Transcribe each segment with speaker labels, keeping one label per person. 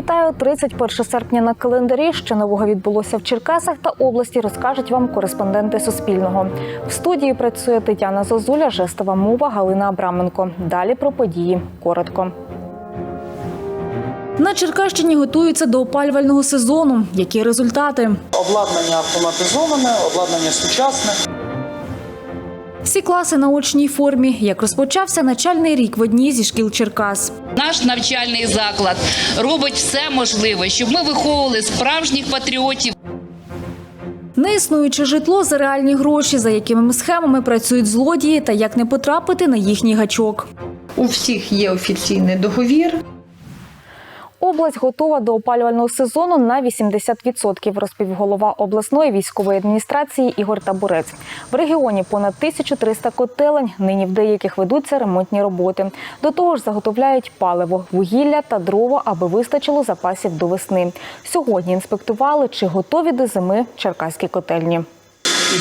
Speaker 1: Вітаю 31 серпня на календарі. Що нового відбулося в Черкасах та області, розкажуть вам кореспонденти Суспільного. В студії працює Тетяна Зозуля, жестова мова Галина Абраменко. Далі про події. Коротко. На Черкащині готуються до опалювального сезону. Які результати?
Speaker 2: Обладнання автоматизоване, обладнання сучасне.
Speaker 1: Всі класи на очній формі. Як розпочався начальний рік в одній зі шкіл Черкас.
Speaker 3: Наш навчальний заклад робить все можливе, щоб ми виховували справжніх патріотів.
Speaker 1: Неіснуюче житло за реальні гроші, за якими схемами працюють злодії та як не потрапити на їхній гачок.
Speaker 4: У всіх є офіційний договір.
Speaker 1: Область готова до опалювального сезону на 80%, розповів голова обласної військової адміністрації Ігор Табурець. В регіоні понад 1300 котелень. Нині в деяких ведуться ремонтні роботи. До того ж, заготовляють паливо, вугілля та дрова, аби вистачило запасів до весни. Сьогодні інспектували, чи готові до зими черкаські котельні.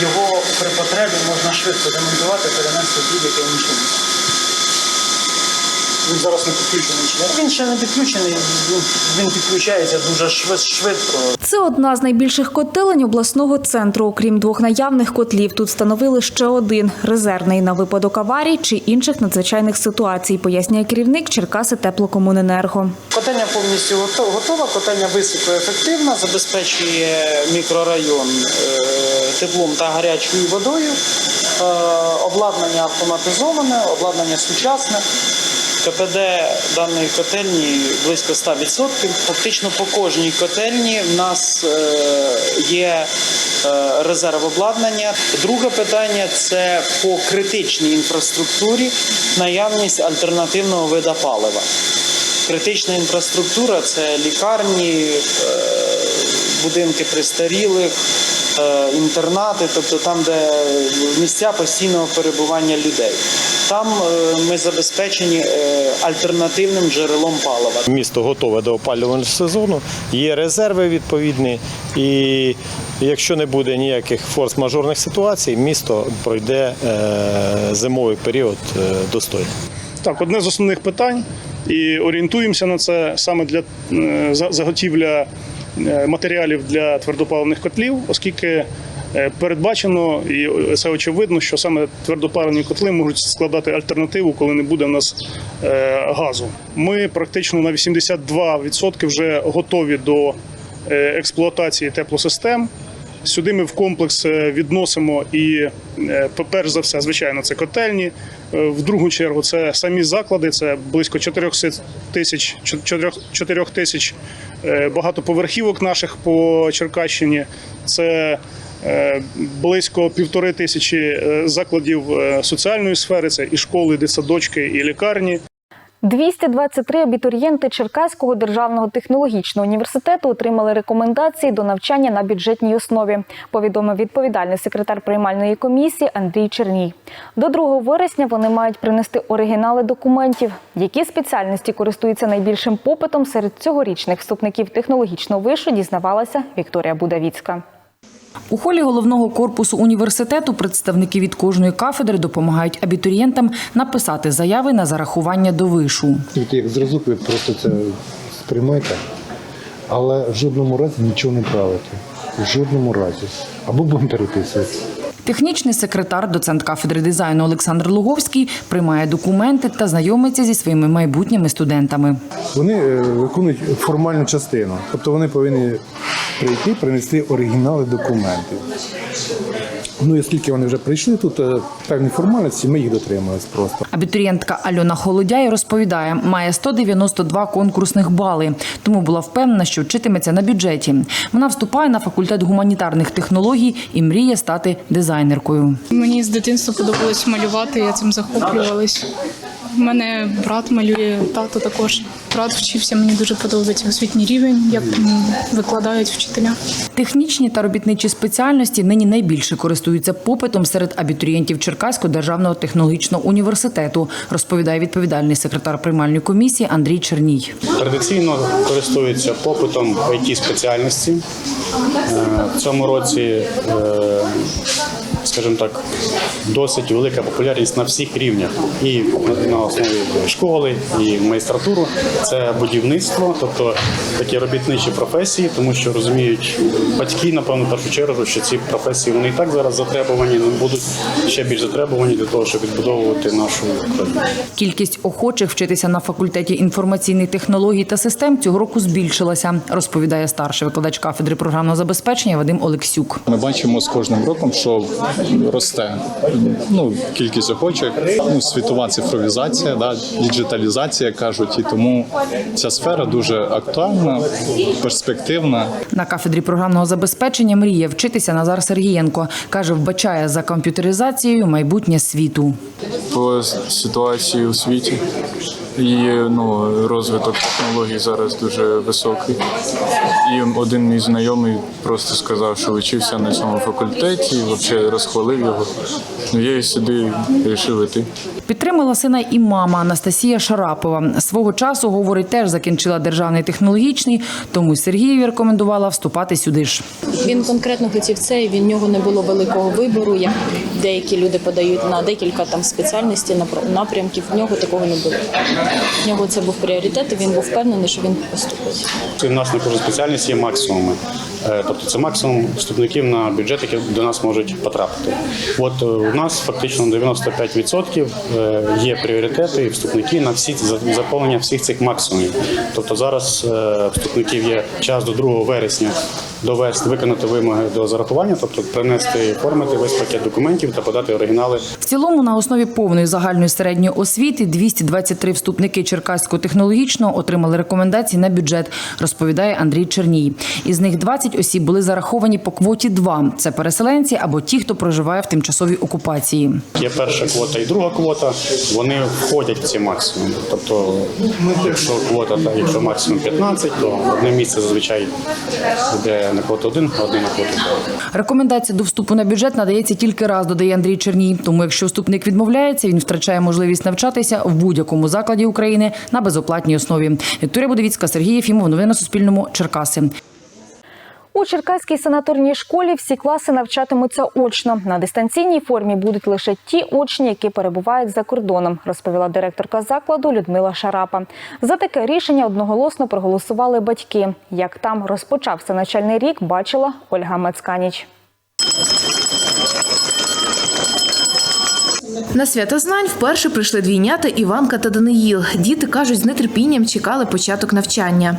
Speaker 2: Його при потребі можна швидко демонтувати, перенести будь-яке інше місце. Він зараз не підключений. Він ще не підключений, він, він підключається дуже швид- швидко.
Speaker 1: Це одна з найбільших котелень обласного центру. Окрім двох наявних котлів, тут встановили ще один резервний на випадок аварій чи інших надзвичайних ситуацій, пояснює керівник Черкаси теплокомуненерго.
Speaker 2: Котельня повністю гото- готова, котельня високоефективна, забезпечує мікрорайон е, теплом та гарячою водою. Е, Обладнання автоматизоване, обладнання сучасне. КПД даної котельні близько 100%. Фактично по кожній котельні в нас е, є е, резерв обладнання. Друге питання це по критичній інфраструктурі наявність альтернативного вида палива. Критична інфраструктура це лікарні, е, будинки престарілих, е, інтернати, тобто там, де місця постійного перебування людей. Там е, ми забезпечені е, альтернативним джерелом палива.
Speaker 5: Місто готове до опалювального сезону, є резерви відповідні, і якщо не буде ніяких форс-мажорних ситуацій, місто пройде е, зимовий період достойно.
Speaker 6: Так, одне з основних питань, і орієнтуємося на це саме для заготівля матеріалів для твердопаливних котлів, оскільки передбачено і це очевидно, що саме твердопаливні котли можуть складати альтернативу, коли не буде в нас е, газу. Ми практично на 82% вже готові до е, експлуатації теплосистем. Сюди ми в комплекс е, відносимо і, е, перш за все, звичайно, це котельні. Е, В другу чергу це самі заклади, це близько 400 тисяч 4 тисяч е, багатоповерхівок наших по Черкащині. Це е, близько півтори тисячі е, закладів е, соціальної сфери, це і школи, і дитсадочки, і лікарні.
Speaker 1: 223 абітурієнти Черкаського державного технологічного університету отримали рекомендації до навчання на бюджетній основі. Повідомив відповідальний секретар приймальної комісії Андрій Черній. До 2 вересня вони мають принести оригінали документів. Які спеціальності користуються найбільшим попитом серед цьогорічних вступників технологічного вишу, дізнавалася Вікторія Будавіцька.
Speaker 7: У холі головного корпусу університету представники від кожної кафедри допомагають абітурієнтам написати заяви на зарахування до вишу.
Speaker 8: От як зразок ви просто це сприймайте, але в жодному разі нічого не правите. В жодному разі. Або будемо переписувати.
Speaker 7: Технічний секретар, доцент кафедри дизайну Олександр Луговський приймає документи та знайомиться зі своїми майбутніми студентами.
Speaker 8: Вони е, виконують формальну частину. Тобто вони повинні прийти, принести оригінали документів. Ну і оскільки вони вже прийшли, тут е, певні формальності, ми їх дотримались просто.
Speaker 7: Абітурієнтка Альона Холодяй розповідає, має 192 конкурсних бали, тому була впевнена, що вчитиметься на бюджеті. Вона вступає на факультет гуманітарних технологій і мріє стати дизайнеркою.
Speaker 9: Мені з дитинства подобалось малювати, я цим захоплювалась. У мене брат малює, тато також. Брат вчився, мені дуже подобається освітній рівень, як викладають вчителя.
Speaker 7: Технічні та робітничі спеціальності нині найбільше користуються попитом серед абітурієнтів Черкаського державного технологічного університету, розповідає відповідальний секретар приймальної комісії Андрій Черній.
Speaker 10: Традиційно користуються попитом it спеціальності. Е, В цьому році, е, скажімо так, досить велика популярність на всіх рівнях. І на- на основі школи, і майстратуру. Це будівництво, тобто такі робітничі професії, тому що розуміють батьки, напевно, в першу чергу, що ці професії вони і так зараз затребувані, але будуть ще більш затребувані для того, щоб відбудовувати нашу країну.
Speaker 7: Кількість охочих вчитися на факультеті інформаційних технологій та систем цього року збільшилася, розповідає старший викладач кафедри програмного забезпечення Вадим Олексюк.
Speaker 11: Ми бачимо з кожним роком, що росте ну, кількість охочих, ну, світова цифровізація, да, діджиталізація кажуть, і тому ця сфера дуже актуальна, перспективна.
Speaker 7: На кафедрі програмного забезпечення мріє вчитися Назар Сергієнко. Каже, вбачає за комп'ютеризацією майбутнє світу.
Speaker 11: По ситуації у світі і ну, розвиток технологій зараз дуже високий. І один мій знайомий просто сказав, що вчився на цьому факультеті, і взагалі розхвалив його. Ну я і сюди вирішив іти.
Speaker 7: Підтримала сина і мама Анастасія Шарапова. Свого часу, говорить, теж закінчила державний технологічний, тому Сергієві рекомендувала вступати сюди ж.
Speaker 5: Він конкретно хотів це, і в нього не було великого вибору. Як деякі люди подають на декілька там спеціальностей, напр- напрямків. В нього такого не було. В нього це був пріоритет, і він був впевнений, що він поступить.
Speaker 10: У нас на кожну спеціальність є максимуми. Е, Тобто це максимум вступників на бюджет, які до нас можуть потрапити. От е, у нас фактично 95% е, є пріоритети і вступники на всі за- заповнення всіх цих максимумів. Тобто зараз вступників є час до 2 вересня довести, виконати вимоги до зарахування, тобто принести оформити весь пакет документів та подати оригінали
Speaker 7: В цілому, на основі повної загальної середньої освіти 223 вступники Черкаського технологічного отримали рекомендації на бюджет, розповідає Андрій Черній. Із них 20 осіб були зараховані по квоті 2. Це переселенці або ті, хто проживає в тимчасовій окупації.
Speaker 10: Є перша квота і друга квота, вони входять в ці максимуми. Тобто, якщо квота, та якщо максимум 15, то одне місце зазвичай йде на квоту 1, а на квоту 2.
Speaker 7: Рекомендація до вступу на бюджет надається тільки раз, додає Андрій Черній. Тому, якщо вступник відмовляється, він втрачає можливість навчатися в будь-якому закладі України на безоплатній основі. Вікторія Будовіцька, Сергій Єфімов. Новини на Суспільному. Черкаси.
Speaker 1: У Черкаській санаторній школі всі класи навчатимуться очно. На дистанційній формі будуть лише ті учні, які перебувають за кордоном, розповіла директорка закладу Людмила Шарапа. За таке рішення одноголосно проголосували батьки. Як там розпочався навчальний рік, бачила Ольга Мацканіч.
Speaker 12: На свято знань вперше прийшли двійнята Іванка та Даниїл. Діти кажуть, з нетерпінням чекали початок навчання.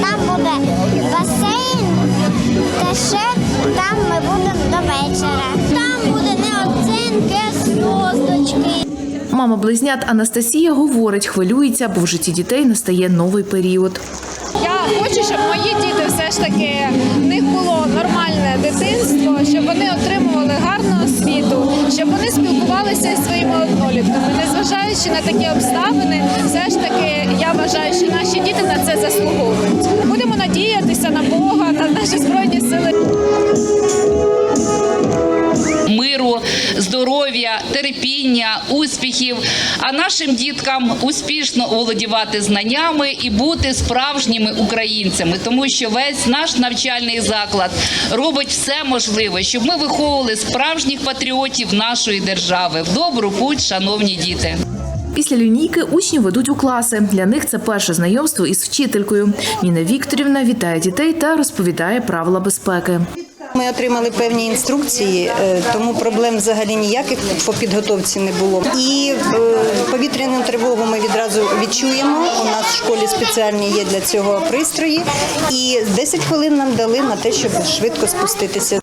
Speaker 13: Там буде басейн, та ще там ми будемо до вечора. Там буде не оцінки, без досточки.
Speaker 12: Мама близнят Анастасія говорить, хвилюється, бо в житті дітей настає новий період.
Speaker 14: Я хочу, щоб мої діти все ж таки в них було нормальне дитинство, щоб вони отримували гарну освіту, щоб вони спілкувалися зі своїми однолітками. Незважаючи на такі обставини, все ж таки я вважаю, що наші діти на це заслуговують. Будемо надіятися на Бога, на наші збройні сили.
Speaker 3: Здоров'я, терпіння, успіхів, а нашим діткам успішно володівати знаннями і бути справжніми українцями, тому що весь наш навчальний заклад робить все можливе, щоб ми виховували справжніх патріотів нашої держави. В добру путь, шановні діти.
Speaker 12: Після лінійки учні ведуть у класи. Для них це перше знайомство із вчителькою. Ніна Вікторівна вітає дітей та розповідає правила безпеки.
Speaker 15: Ми отримали певні інструкції, е, тому проблем взагалі ніяких по підготовці не було. І е, повітряну тривогу ми відразу відчуємо. У нас в школі спеціальні є для цього пристрої, і 10 хвилин нам дали на те, щоб швидко спуститися.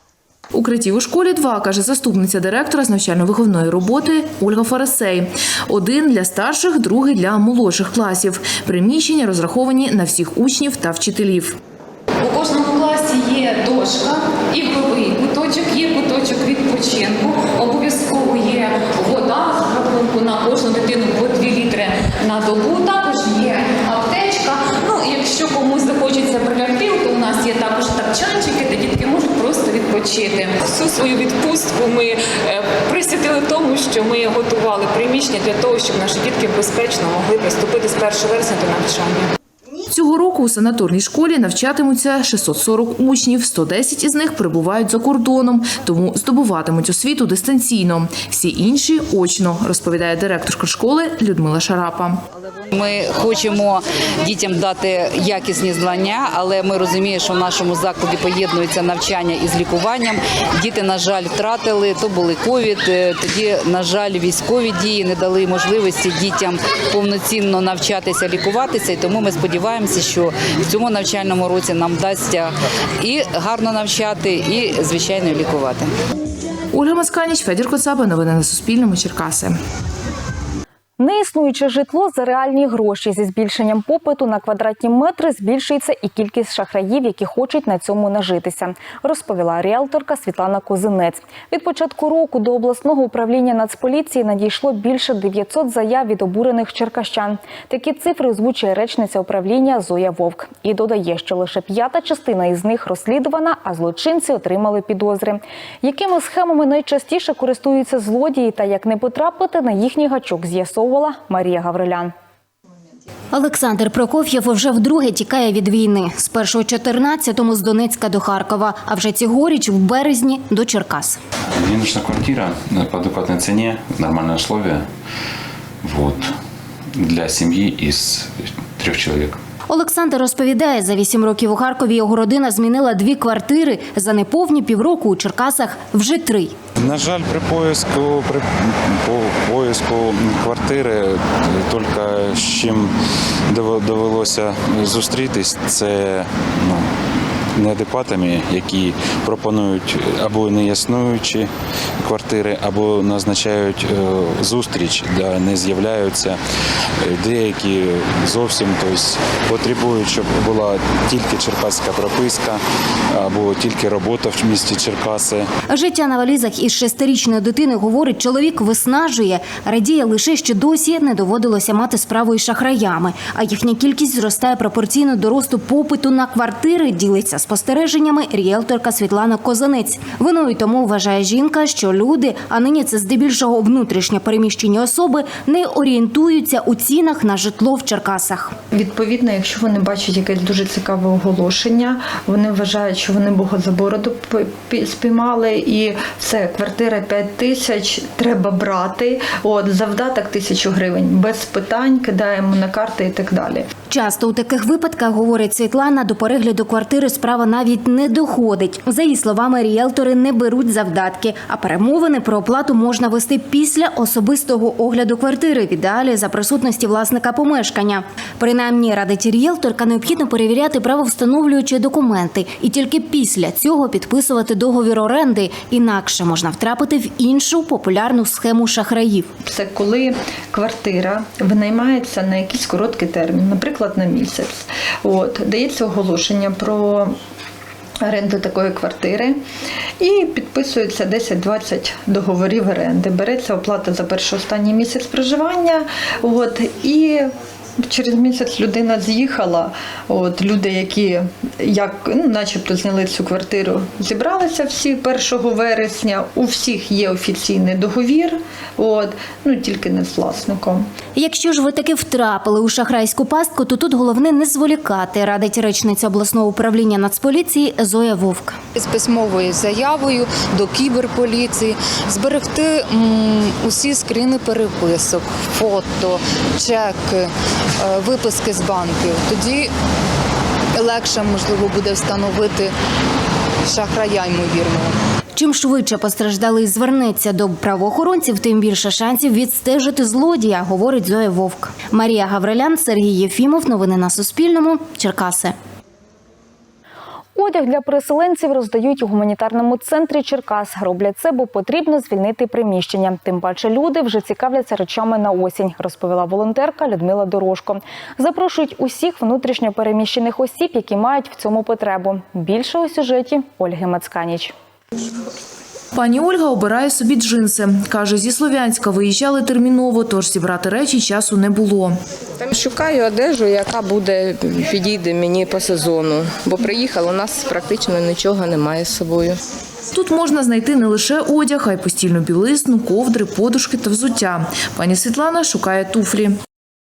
Speaker 12: Укриттів у школі два, каже заступниця директора з навчально-виховної роботи Ольга Фарасей. Один для старших, другий для молодших класів. Приміщення розраховані на всіх учнів та вчителів.
Speaker 16: Дошка, ігровий куточок, є куточок відпочинку. Обов'язково є вода з рахунку на кожну дитину по 2 літри на добу. Також є аптечка. Ну і якщо комусь захочеться прилягти, то у нас є також тапчанчики, де дітки можуть просто відпочити. Всю свою відпустку ми е, присвятили тому, що ми готували приміщення для того, щоб наші дітки безпечно могли приступити з 1 вересня до навчання.
Speaker 12: Цього року у санаторній школі навчатимуться 640 учнів, 110 із них перебувають за кордоном, тому здобуватимуть освіту дистанційно. Всі інші очно, розповідає директорка школи Людмила Шарапа.
Speaker 3: Ми хочемо дітям дати якісні знання, але ми розуміємо, що в нашому закладі поєднується навчання із лікуванням. Діти, на жаль, втратили, то були ковід. е, Тоді, на жаль, військові дії не дали можливості дітям повноцінно навчатися, лікуватися. І тому ми сподіваємося, що в цьому навчальному році нам вдасться і гарно навчати, і звичайно лікувати.
Speaker 12: Ольга Масканіч, Федір Коцаба. Новини на Суспільному. Черкаси.
Speaker 1: Неіснуюче житло за реальні гроші зі збільшенням попиту на квадратні метри збільшується і кількість шахраїв, які хочуть на цьому нажитися, розповіла ріелторка Світлана Козинець. Від початку року до обласного управління Нацполіції надійшло більше 900 заяв від обурених черкащан. Такі цифри озвучує речниця управління Зоя Вовк і додає, що лише п'ята частина із них розслідувана, а злочинці отримали підозри. Якими схемами найчастіше користуються злодії та як не потрапити на їхній гачок, з'ясовувала Марія Гаврилян.
Speaker 17: Олександр Прокоф'єв вже вдруге тікає від війни. Спершу у 14-му з Донецька до Харкова, а вже цьогоріч в березні до Черкас.
Speaker 18: Мне нужна квартира по адекватной цене, нормальные условия. Вот. Для семьи из трех человек.
Speaker 17: Олександр розповідає, за вісім років у Харкові його родина змінила дві квартири. За неповні півроку у Черкасах вже три.
Speaker 11: На жаль, при поиску, при поиску квартири тільки з чим довелося зустрітись, це ну, неадекватами, які пропонують або неіснуючі квартири, або назначають е, зустріч, де не з'являються. Е, Деякі зовсім тобто, потребують, щоб була тільки черкаська прописка, або тільки робота в місті Черкаси.
Speaker 17: Життя на валізах із шестирічною дитиною, говорить, чоловік виснажує. Радіє лише, що досі не доводилося мати справу із шахраями, а їхня кількість зростає пропорційно до росту попиту на квартири, ділиться спостереженнями ріелторка Світлана Козанець. Виною тому вважає жінка, що люди, а нині це здебільшого внутрішньо переміщені особи, не орієнтуються у цінах на житло в Черкасах.
Speaker 6: Відповідно, якщо вони бачать якесь дуже цікаве оголошення, вони вважають, що вони Бога за бороду спіймали, і все, квартира 5 тисяч, треба брати. От завдаток тисячу гривень, без питань кидаємо на карти і так далі.
Speaker 17: Часто у таких випадках, говорить Світлана, до перегляду квартири справа навіть не доходить. За її словами, ріелтори не беруть завдатки, а перемовини про оплату можна вести після особистого огляду квартири, в ідеалі за присутності власника помешкання. Принаймні, радить ріелторка, необхідно перевіряти правовстановлюючі документи і тільки після цього підписувати договір оренди. Інакше можна втрапити в іншу популярну схему шахраїв.
Speaker 6: Це коли квартира винаймається на якийсь короткий термін, наприклад, на місяць. От дається оголошення про. Оренду такої квартири і підписується 10-20 договорів оренди. Береться оплата за перший останній місяць проживання. От і через місяць людина з'їхала. От люди, які як ну, начебто зняли цю квартиру, зібралися всі 1 вересня. У всіх є офіційний договір, от ну тільки не з власником.
Speaker 17: Якщо ж ви таки втрапили у шахрайську пастку, то тут головне не зволікати, радить речниця обласного управління Нацполіції Зоя Вовк.
Speaker 19: з письмовою заявою до кіберполіції, зберегти м, усі скріни переписок, фото, чеки, виписки з банків. Тоді легше можливо буде встановити шахрая ймовірного.
Speaker 17: Чим швидше постраждалий звернеться до правоохоронців, тим більше шансів відстежити злодія, говорить Зоя Вовк. Марія Гаврилян, Сергій Єфімов. Новини на Суспільному. Черкаси.
Speaker 1: Одяг для переселенців роздають у гуманітарному центрі Черкас. Роблять це, бо потрібно звільнити приміщення. Тим паче люди вже цікавляться речами на осінь, розповіла волонтерка Людмила Дорожко. Запрошують усіх внутрішньо переміщених осіб, які мають в цьому потребу. Більше у сюжеті Ольги Мацканіч.
Speaker 12: Пані Ольга обирає собі джинси. Каже, зі Слов'янська виїжджали терміново, тож зібрати речі часу не було.
Speaker 20: Там шукаю одежу, яка буде підійде мені по сезону, бо приїхала, у нас практично нічого немає з собою.
Speaker 12: Тут можна знайти не лише одяг, а й постільну білизну, ковдри, подушки та взуття. Пані Світлана шукає туфлі.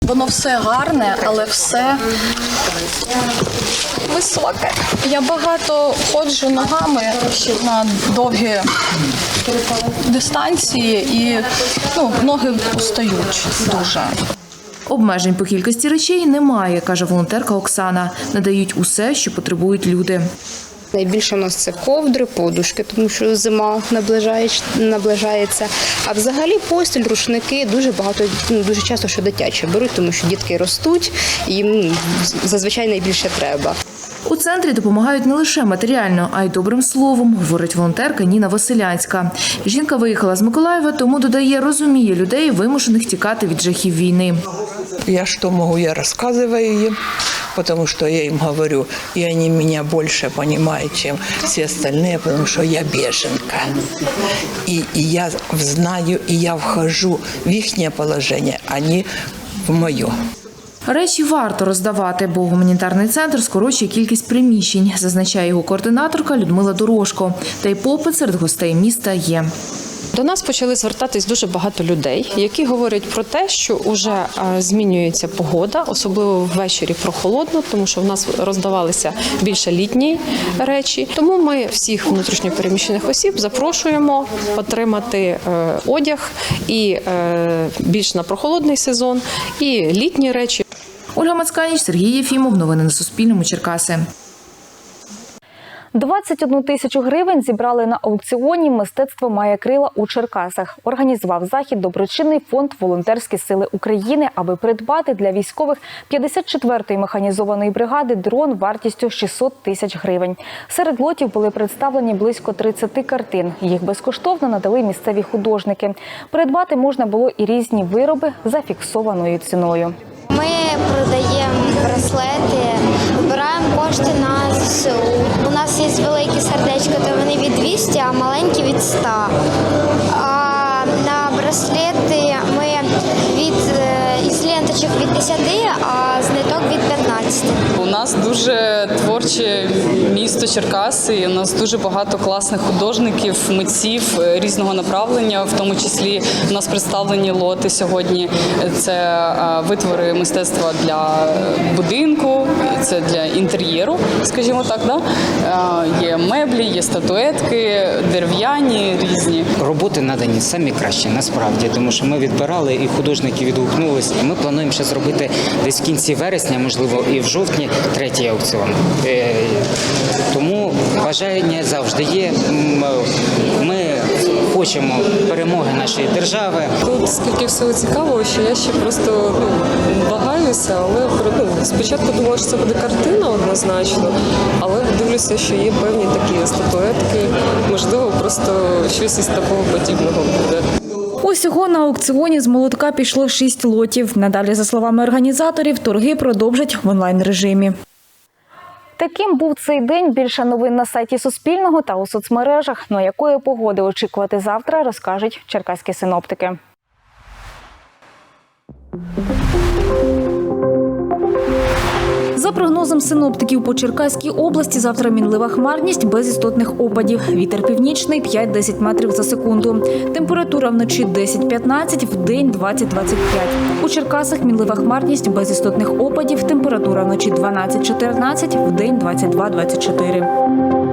Speaker 21: Воно все гарне, але все високе. Я багато ходжу ногами на довгі дистанції і ну, ноги устають дуже.
Speaker 12: Обмежень по кількості речей немає, каже волонтерка Оксана. Надають усе, що потребують люди.
Speaker 22: Найбільше у нас це ковдри, подушки, тому що зима наближається. А взагалі постіль, рушники дуже багато, ну, дуже часто що дитяче беруть, тому що дітки ростуть, їм ну, зазвичай найбільше треба.
Speaker 12: У центрі допомагають не лише матеріально, а й добрим словом, говорить волонтерка Ніна Василянська. Жінка виїхала з Миколаєва, тому додає, розуміє людей, вимушених тікати від жахів війни.
Speaker 23: Я что могу, я рассказываю им, потому что я им говорю, и они меня больше понимают, чем все остальные, потому что я беженка. И, и я знаю, и я вхожу в их положение, а не в мое.
Speaker 12: Речі варто роздавати, бо гуманітарний центр скорочує кількість приміщень, зазначає його координаторка Людмила Дорожко. Та й попит серед гостей міста є.
Speaker 24: До нас почали звертатись дуже багато людей, які говорять про те, що вже е, змінюється погода, особливо ввечері прохолодно, тому що в нас роздавалися більше літні речі. Тому ми всіх внутрішньопереміщених осіб запрошуємо отримати е, одяг і е, більш на прохолодний сезон, і літні речі.
Speaker 12: Ольга Мацканіч, Сергій Єфімов. Новини на Суспільному. Черкаси.
Speaker 1: 21 тисячу гривень зібрали на аукціоні Мистецтво має крила у Черкасах. Організував захід доброчинний фонд Волонтерські сили України, аби придбати для військових 54-ї механізованої бригади дрон вартістю 600 тисяч гривень. Серед лотів були представлені близько 30 картин. Їх безкоштовно надали місцеві художники. Придбати можна було і різні вироби за фіксованою ціною.
Speaker 25: Ми продаємо браслети, кошти на ЗСУ. У нас є великі сердечка, то вони від 200, а маленькі від 100. А на браслети ми від е, із ленточок від 10, а з від 15.
Speaker 26: У нас дуже творче місто Черкаси. і У нас дуже багато класних художників, митців е, різного направлення. В тому числі у нас представлені лоти сьогодні. Це е, витвори мистецтва для будинку, це для інтер'єру, скажімо так. Да? Е, Є меблі, є статуетки, дерев'яні різні.
Speaker 27: Роботи надані самі кращі, насправді, тому що ми відбирали і художники відгукнулись. Ми плануємо ще зробити десь в кінці вересня, можливо, і в жовтні третій аукціон. Е, Тому бажання завжди є. Ми хочемо перемоги нашої держави.
Speaker 24: Тут скільки всього цікавого, що я ще просто ну, вагаюся, але ну, спочатку думала, що це буде картина однозначно, але дивлюся, що є певні такі статуетки, можливо, просто щось із такого подібного буде.
Speaker 1: Усього на аукціоні з молотка пішло шість лотів. Надалі, за словами організаторів, торги продовжать в онлайн режимі. Таким був цей день. Більше новин на сайті Суспільного та у соцмережах. Ну якої погоди очікувати завтра, розкажуть черкаські синоптики. За прогнозом синоптиків по Черкаській області, завтра мінлива хмарність без істотних опадів. Вітер північний 5-10 метрів за секунду. Температура вночі 10-15, в день 20-25. У Черкасах мінлива хмарність без істотних опадів. Температура вночі 12-14, в день 22-24.